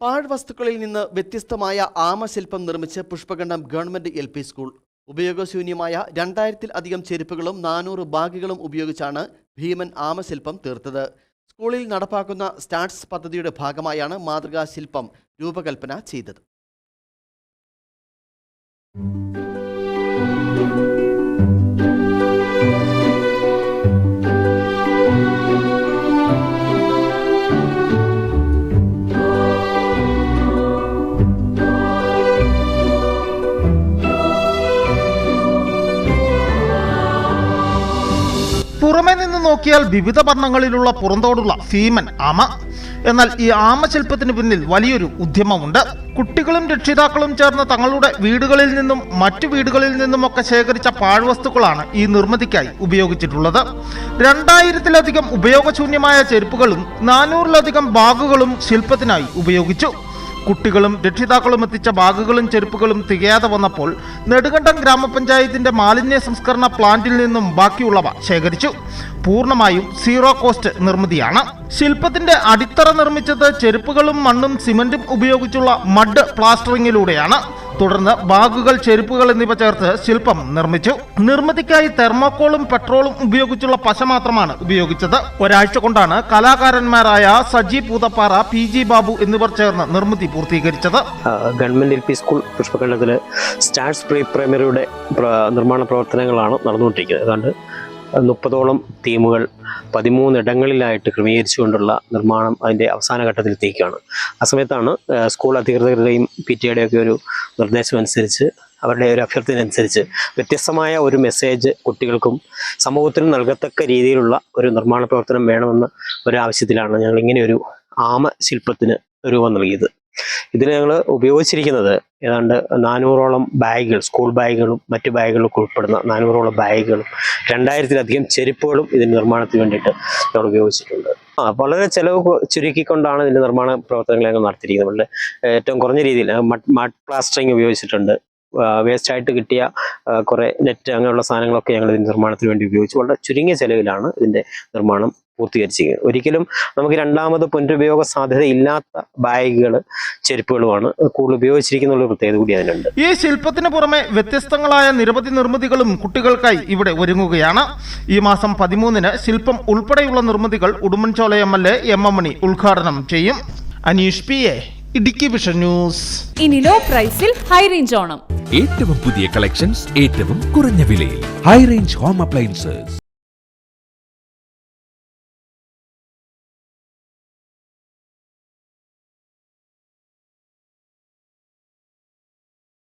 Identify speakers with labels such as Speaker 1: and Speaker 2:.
Speaker 1: പാഴ്വസ്തുക്കളിൽ നിന്ന് വ്യത്യസ്തമായ ആമശില്പം നിർമ്മിച്ച് Pushpakandam government L P school. ഉപയോഗശൂന്യമായ രണ്ടായിരത്തിൽ അധികം ചെരുപ്പുകളും നാനൂറ് ബാഗുകളും ഉപയോഗിച്ചാണ് ഭീമൻ ആമശില്പം തീർത്തത്. സ്കൂളിൽ നടപ്പാക്കുന്ന സ്റ്റാർട്സ് പദ്ധതിയുടെ ഭാഗമായാണ് മാതൃകാ ശില്പം രൂപകൽപ്പന ചെയ്തത്.
Speaker 2: പുറമെ നിന്ന് നോക്കിയാൽ വിവിധ വർണങ്ങളിലുള്ള പുറന്തോടുള്ള ഭീമൻ ആമ എന്നാൽ ഈ ആമശില്പത്തിന് പിന്നിൽ വലിയൊരു ഉദ്യമമുണ്ട്. കുട്ടികളും രക്ഷിതാക്കളും ചേർന്ന് തങ്ങളുടെ വീടുകളിൽ നിന്നും മറ്റു വീടുകളിൽ നിന്നുമൊക്കെ ശേഖരിച്ച പാഴ്വസ്തുക്കളാണ് ഈ നിർമ്മിതിക്കായി ഉപയോഗിച്ചിട്ടുള്ളത്. രണ്ടായിരത്തിലധികം ഉപയോഗശൂന്യമായ ചെരുപ്പുകളും നാനൂറിലധികം ബാഗുകളും ശില്പത്തിനായി ഉപയോഗിച്ചു. കുട്ടികളും രക്ഷിതാക്കളും എത്തിച്ച ബാഗുകളും ചെരുപ്പുകളും തികയാതെ വന്നപ്പോൾ നെടുകണ്ടം ഗ്രാമപഞ്ചായത്തിന്റെ മാലിന്യ സംസ്കരണ പ്ലാന്റിൽ നിന്നും ബാക്കിയുള്ളവ ശേഖരിച്ചു. പൂർണമായും സീറോ കോസ്റ്റ് നിർമ്മിതിയാണ്. ശില്പത്തിന്റെ അടിത്തറ നിർമ്മിച്ചത് ചെരുപ്പുകളും മണ്ണും സിമന്റും ഉപയോഗിച്ചുള്ള മഡ് പ്ലാസ്റ്ററിങ്ങിലൂടെയാണ്. തുടർന്ന് ബാഗുകൾ ചെരുപ്പുകൾ എന്നിവ ചേർത്ത് ശില്പം നിർമ്മിച്ചു. നിർമ്മിതിക്കായി തെർമോക്കോളും പെട്രോളും ഉപയോഗിച്ചുള്ള പശ മാത്രമാണ് ഉപയോഗിച്ചത്. ഒരാഴ്ച കൊണ്ടാണ് കലാകാരന്മാരായ സജി പൂതപ്പാറ പി ജി ബാബു എന്നിവർ ചേർന്ന് നിർമ്മിതി പൂർത്തീകരിച്ചത്.
Speaker 3: ഗവൺമെന്റ് എൽ പി സ്കൂൾ പുഷ്പഖണ്ഡത്തിൽ സ്റ്റാർസ് പ്രീ പ്രൈമറിയുടെ നിർമ്മാണ പ്രവർത്തനങ്ങളാണ് നടന്നുകൊണ്ടിരിക്കുന്നത്. ഏതാണ്ട് മുപ്പതോളം ടീമുകൾ പതിമൂന്നിടങ്ങളിലായിട്ട് ക്രമീകരിച്ചുകൊണ്ടുള്ള നിർമ്മാണം അതിന്റെ അവസാന ഘട്ടത്തിലെത്തിക്കുകയാണ് ആ സമയത്താണ് സ്കൂൾ അധികൃതരുടെയും പി ടി ഒക്കെ ഒരു നിർദ്ദേശം അനുസരിച്ച് അവരുടെ ഒരു അഭ്യർത്ഥന അനുസരിച്ച് വ്യത്യസ്തമായ ഒരു മെസ്സേജ് കുട്ടികൾക്കും സമൂഹത്തിനും നൽകത്തക്ക രീതിയിലുള്ള ഒരു നിർമ്മാണ പ്രവർത്തനം വേണമെന്ന ഒരു ആവശ്യത്തിലാണ് ഞങ്ങൾ ഇങ്ങനെ ഒരു ആമ ശില്പത്തിന് രൂപം നൽകിയത്. ഇതിന് ഞങ്ങൾ ഉപയോഗിച്ചിരിക്കുന്നത് ഏതാണ്ട് നാനൂറോളം ബാഗുകൾ സ്കൂൾ ബാഗുകളും മറ്റു ബാഗുകളൊക്കെ ഉൾപ്പെടുന്ന നാനൂറോളം ബാഗുകളും രണ്ടായിരത്തിലധികം ചെരുപ്പുകളും ഇതിന്റെ നിർമ്മാണത്തിന് വേണ്ടിയിട്ട് ഞങ്ങൾ ഉപയോഗിച്ചിട്ടുണ്ട്. ആ വളരെ ചിലവ് ചുരുക്കിക്കൊണ്ടാണ് ഇതിന്റെ നിർമ്മാണ പ്രവർത്തനങ്ങൾ ഞങ്ങൾ നടത്തിയിരിക്കുന്നത്. ഏറ്റവും കുറഞ്ഞ രീതിയിൽ മഡ് പ്ലാസ്റ്ററിങ് ഉപയോഗിച്ചിട്ടുണ്ട്. വേസ്റ്റ് ആയിട്ട് കിട്ടിയ കുറെ നെറ്റ് അങ്ങനെയുള്ള സാധനങ്ങളൊക്കെ ഞങ്ങൾ ഇതിന്റെ നിർമ്മാണത്തിന് വേണ്ടി ഉപയോഗിച്ചു. വളരെ ചുരുങ്ങിയ ചെലവിലാണ് ഇതിന്റെ നിർമ്മാണം പൂർത്തീകരിച്ചിരിക്കുന്നത് ഒരിക്കലും നമുക്ക് രണ്ടാമത് പുനരുപയോഗ സാധ്യത ഇല്ലാത്ത ബാഗുകൾ ചെരുപ്പുകളുമാണ് കൂടുതൽ ഉപയോഗിച്ചിരിക്കുന്ന ഒരു പ്രത്യേകത കൂടി അതിനുണ്ട്.
Speaker 2: ഈ ശില്പത്തിന് പുറമെ വ്യത്യസ്തങ്ങളായ നിരവധി നിർമ്മിതികളും കുട്ടികൾക്കായി ഇവിടെ ഒരുങ്ങുകയാണ്. ഈ മാസം പതിമൂന്നിന് ശില്പം ഉൾപ്പെടെയുള്ള നിർമ്മിതികൾ Udumbanchola M L A M M Mani ഉദ്ഘാടനം ചെയ്യും. Aneesh P A Idukki vision news.
Speaker 4: ഇനി ലോ പ്രൈസിൽ ഹൈ റേഞ്ച് ഓണം.
Speaker 5: ഏറ്റവും പുതിയ കളക്ഷൻസ് ഏറ്റവും കുറഞ്ഞ വിലയിൽ. High range home appliances